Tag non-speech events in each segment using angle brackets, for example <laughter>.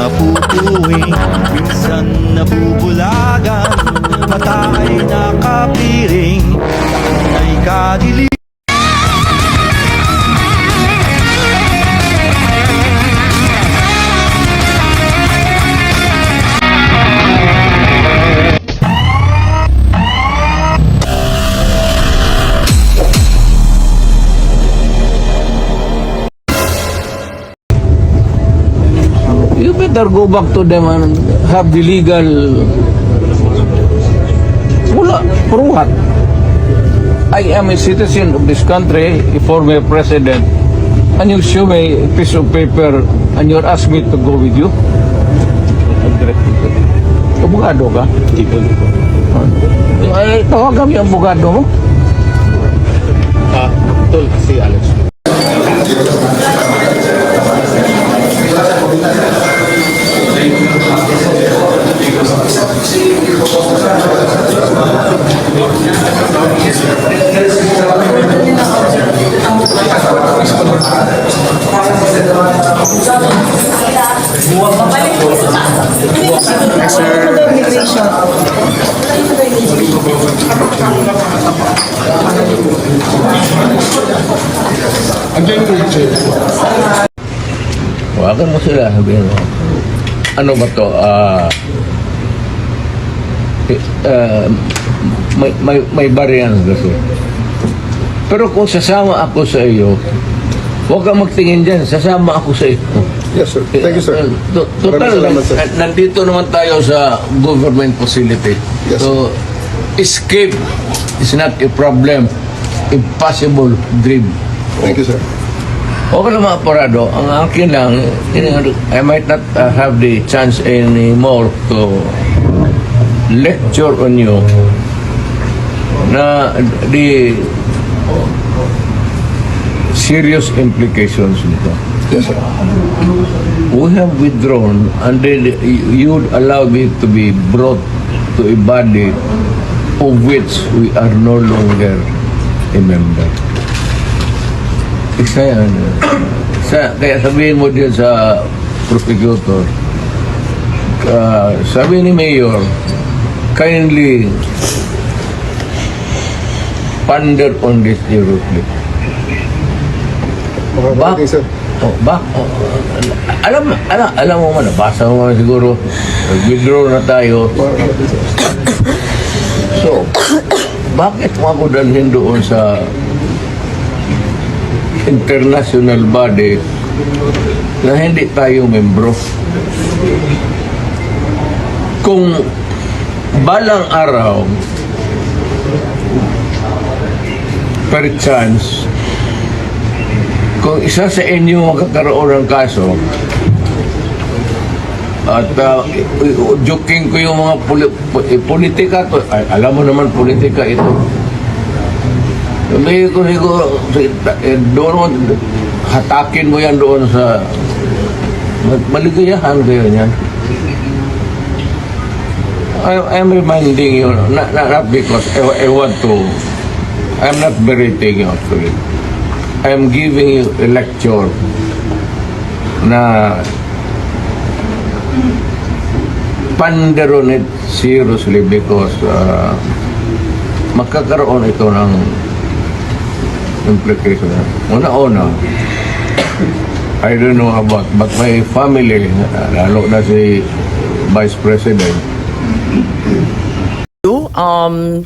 napupuwing Minsan nabubulagan Mata ay nakapiring ay kadilim You better go back to them and have the legal. Wala, for what? I am a citizen of this country, a former president, and you show me a piece of paper and you ask me to go with you? Abogado ka? Ay, tawagan mo abogado mo. Ah, tol, si Alex. Richard. Tawagan mo sila, sabihin mo. Ano ba to? Ah... eh, ah, may, may, may bariyan kasi. Pero kung sasama ako sa iyo, huwag kang magtingin dyan, sasama ako sa iyo. Yes, sir. Thank you, sir. To- Total, Maraming salamat, sir. nan- nandito naman tayo sa government facility. Yes, so, escape is not a problem. Impossible dream. Thank you, sir. Okay lang mga parado. Ang akin lang, I might not uh, have the chance anymore to lecture on you na the serious implications nito. Yes, sir. We have withdrawn and then you allow me to be brought to a body of which we are no longer a member. Isa yan. Sa, kaya sabihin mo din sa prosecutor, uh, sabi ni Mayor, kindly ponder on this seriously. Makakarating, sir. Oh, ba? Oh, alam, alam, alam mo man, nabasa mo man siguro, withdraw na tayo. <coughs> So, bakit mo ako dalhin doon sa international body na hindi tayo membro? Kung balang araw, per chance, kung isa sa inyo magkakaroon ng kaso, at uh, joking ko yung mga poli- po- politika to. Ay, alam mo naman politika ito. Sabi ko siguro, eh, doon, hatakin mo yan doon sa ma- maligayahan kayo niyan. I, I'm reminding you, not, not, not because I, I want to, I'm not berating you actually. I'm giving you a lecture na ponder on it seriously because uh, magkakaroon ito ng implication. Una-una, I don't know about, but my family, lalo na si Vice President, um,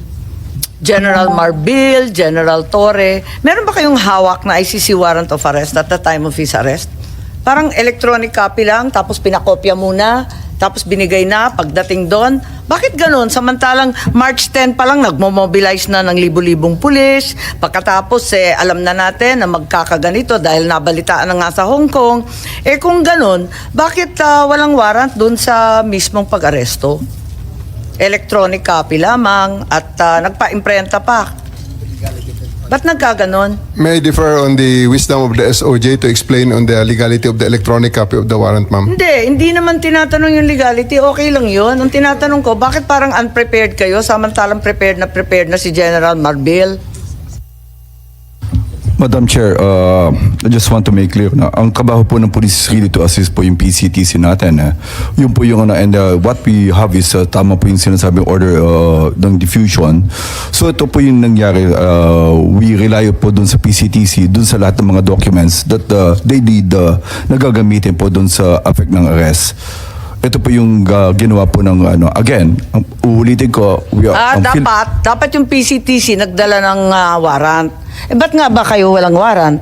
General Marbil, General Torre, meron ba kayong hawak na ICC warrant of arrest at the time of his arrest? Parang electronic copy lang, tapos pinakopya muna, tapos binigay na pagdating doon. Bakit ganun? Samantalang March 10 pa lang nagmo-mobilize na ng libu-libong pulis. Pagkatapos eh, alam na natin na magkakaganito dahil nabalitaan na nga sa Hong Kong. Eh kung ganun, bakit ah, walang warrant doon sa mismong pag-aresto? Electronic copy lamang at ah, nagpa-imprenta pa. Ba't nagkaganon? May I differ on the wisdom of the SOJ to explain on the legality of the electronic copy of the warrant, ma'am? Hindi, hindi naman tinatanong yung legality. Okay lang yun. Ang tinatanong ko, bakit parang unprepared kayo samantalang prepared na prepared na si General Marbil? Madam Chair, uh, I just want to make clear na ang kabaho po ng police is really to assist po yung PCTC natin. Eh. Yun po yung ano, and uh, what we have is uh, tama po yung sinasabing order uh, ng diffusion. So ito po yung nangyari. Uh, we rely po dun sa PCTC, dun sa lahat ng mga documents that uh, they need uh, nagagamitin po dun sa effect ng arrest. Ito po yung uh, ginawa po ng ano again ang uulitin ko we are Ah, ang Phil- dapat, dapat yung PCTC nagdala ng ah, warrant. Eh, ba't nga ba kayo walang warrant?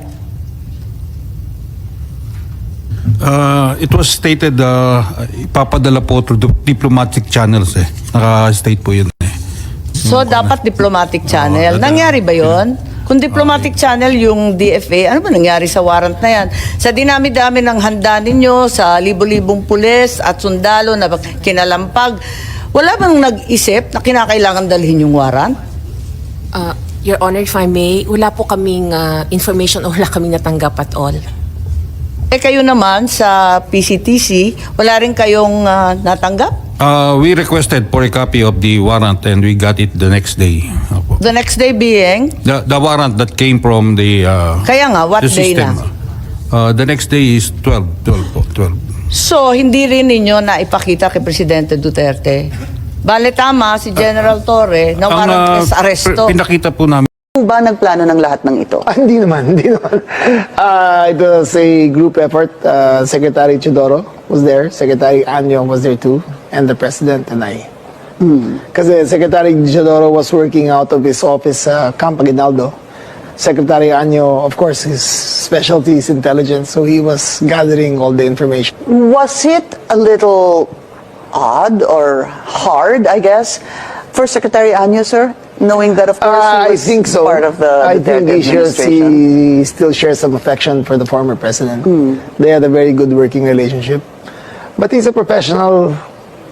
Uh, it was stated uh, ipapadala po through the diplomatic channels eh. Naka-state po yun eh. So, dapat diplomatic channel. dadala- nangyari ba yon? Kung diplomatic channel yung DFA, ano ba nangyari sa warrant na yan? Sa dinami-dami ng handa ninyo, sa libo-libong pulis at sundalo na kinalampag, wala bang nag-isip na kinakailangan dalhin yung warrant? Uh, Your Honor, if I may, wala po kaming uh, information o wala kaming natanggap at all. Eh kayo naman sa PCTC, wala rin kayong ah, natanggap? Uh, we requested for a copy of the warrant and we got it the next day. The next day being, The, the warrant that came from the, uh, kaya nga, what the day system. na? Uh, the next day is 12, 12 po, 12. So, hindi rin ninyo na ipakita kay Presidente Duterte. Bale tama si General Torre na Ang, uh, warrantless arresto. pr- pinakita po namin ba nagplano ng lahat ng ito? <laughs> Ah, hindi naman, hindi naman. Uh, it was a group effort. Uh, Secretary Chidoro was there, Secretary Anyo was there too, and the President and I. Because Secretary Chidoro was working out of his office sa Camp Aguinaldo. Secretary Anyo, of course, his specialty is intelligence, so he was gathering all the information. Was it a little odd or hard, I guess, for Secretary Anyo, sir? Knowing that, of course, Uh, he I think so. part of the I think he shares, he still shares some affection for the former president. They had a very good working relationship. But he's a professional.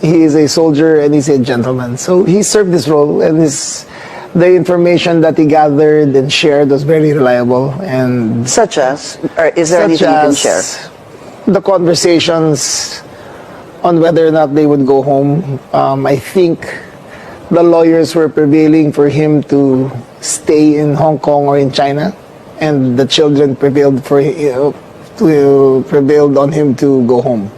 He is a soldier and he's a gentleman. So he served this role, and his the information that he gathered and shared was very reliable and Such as, or is there such anything you can as share? the conversations on whether or not they would go home. Um, I think the lawyers were prevailing for him to stay in Hong Kong or in China, and the children prevailed for uh, to prevailed on him to go home.